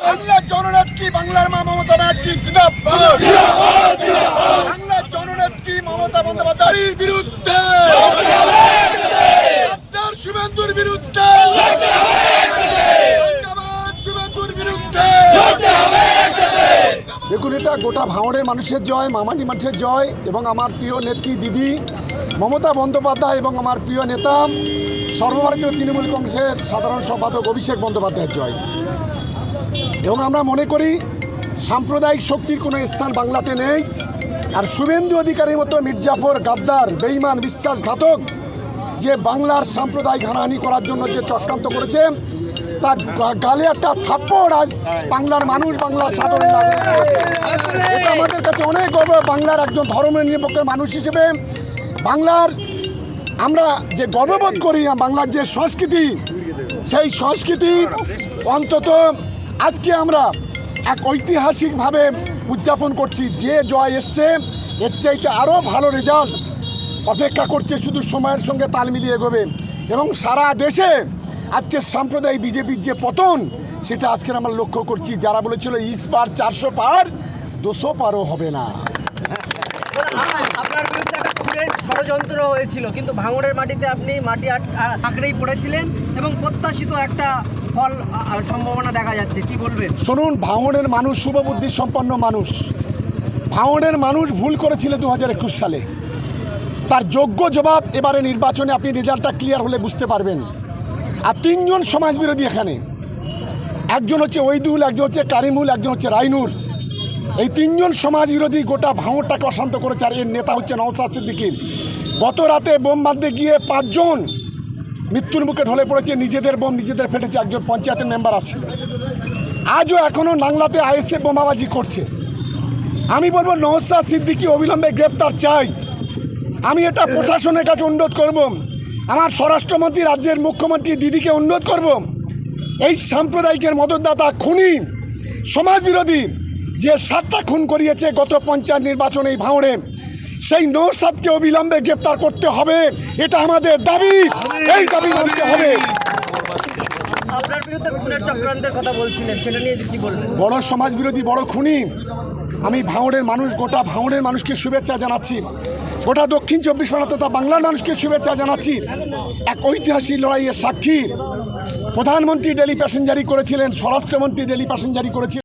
বাংলার জননেত্রী বাংলার মা মমতা ব্যানার্জি বাংলার জননেত্রী মমতা বন্দ্যোপাধ্যায়ের বিরুদ্ধে। ডাক্তার শুভেন্দুর বিরুদ্ধে। দেখুন, এটা গোটা ভাঙড়ের মানুষের জয়, মামাটি মানুষের জয়, এবং আমার প্রিয় নেত্রী দিদি মমতা বন্দ্যোপাধ্যায় এবং আমার প্রিয় নেতা সর্বভারতীয় তৃণমূল কংগ্রেসের সাধারণ সম্পাদক অভিষেক বন্দ্যোপাধ্যায়ের জয়। এবং আমরা মনে করি সাম্প্রদায়িক শক্তির কোনো স্থান বাংলাতে নেই। আর শুভেন্দু অধিকারীর মতো মির্জাফর গাদ্দার বেইমান বিশ্বাসঘাতক যে বাংলার সাম্প্রদায়িক হানাহানি করার জন্য যে চক্রান্ত করেছে, তার গালে একটা থাপ্পড় আজ বাংলার মানুষ, বাংলার সাধারণ আমাদের কাছে অনেক গর্ব। বাংলার একজন ধর্ম নিরপেক্ষ মানুষ হিসেবে বাংলার আমরা যে গর্ববোধ করি, বাংলার যে সংস্কৃতি, সেই সংস্কৃতি অন্তত আজকে আমরা এক ঐতিহাসিকভাবে উদযাপন করছি। যে জয় এসছে, এর চাইতে আরও ভালো রেজাল্ট অপেক্ষা করছে শুধু সময়ের সঙ্গে তাল মিলিয়ে এগোবে। এবং সারা দেশে আজকে সাম্প্রদায়িক বিজেপির যে পতন, সেটা আজকের আমরা লক্ষ্য করছি। যারা বলেছিল, ইস পার চারশো পার, দুশো পারও হবে না। আপনার ষড়যন্ত্র হয়েছিল। কিন্তু ভাঙড়ের মাটিতে আপনি মাটি আঁকড়েই পড়েছিলেন এবং প্রত্যাশিত একটা ফল সম্ভাবনা দেখা যাচ্ছে, কি বলবেন? শুনুন ভাঙড়ের মানুষ শুভবুদ্ধি সম্পন্ন মানুষ। ভাঙড়ের মানুষ ভুল করেছিল দু হাজার একুশ সালে। তার যোগ্য জবাব এবারে নির্বাচনে আপনি রেজাল্টটা ক্লিয়ার হলে বুঝতে পারবেন। আর তিনজন সমাজবিরোধী এখানে। একজন হচ্ছে ওইদুল, একজন হচ্ছে কারিমুল, একজন হচ্ছে রাইনুর। এই তিনজন সমাজবিরোধী গোটা ভাঙড়টাকে অশান্ত করেছে, আর এর নেতা হচ্ছে নওসাদ সিদ্দিকি। গত রাতে বোম বাঁধতে গিয়ে পাঁচজন মৃত্যুর মুখে ঢলে পড়েছে, নিজেদের বোম, নিজেদের ফেটেছে, একজন পঞ্চায়েতের মেম্বার আছে আজও এখনও নাংলাতে আইএসএফ বোমাবাজি করছে। আমি বলব নওসাদ সিদ্দিকি অবিলম্বে গ্রেপ্তার চাই। আমি এটা প্রশাসনের কাছে অনুরোধ করব। আমার স্বরাষ্ট্রমন্ত্রী, রাজ্যের মুখ্যমন্ত্রী দিদিকে অনুরোধ করব। এই সাম্প্রদায়িকের মদতদাতা খুনি, সমাজবিরোধী, যে সাতটা খুন করিয়েছে গত পঞ্চায়েত নির্বাচনে এই ভাঁড়ে সেই নৌসাদকে অবিলম্বে গ্রেপ্তার করতে হবে। এটা আমাদের দাবি। এই দাবি মানতে হবে আপনার বিরুদ্ধে খুনের চক্রান্তের কথা বলছিলেন, সেটা নিয়ে কি বলবেন? বড় সমাজ বিরোধী বড় খুনি। আমি ভাঙড়ের মানুষ, গোটা ভাঙড়ের মানুষকে শুভেচ্ছা জানাচ্ছি। গোটা দক্ষিণ চব্বিশ পরগনা তথা বাংলার মানুষকে শুভেচ্ছা জানাচ্ছি। এক ঐতিহাসিক লড়াইয়ের সাক্ষী। প্রধানমন্ত্রী ডেলি প্যাসেঞ্জারি করেছিলেন, স্বরাষ্ট্রমন্ত্রী ডেলি প্যাসেঞ্জারি করেছিলেন।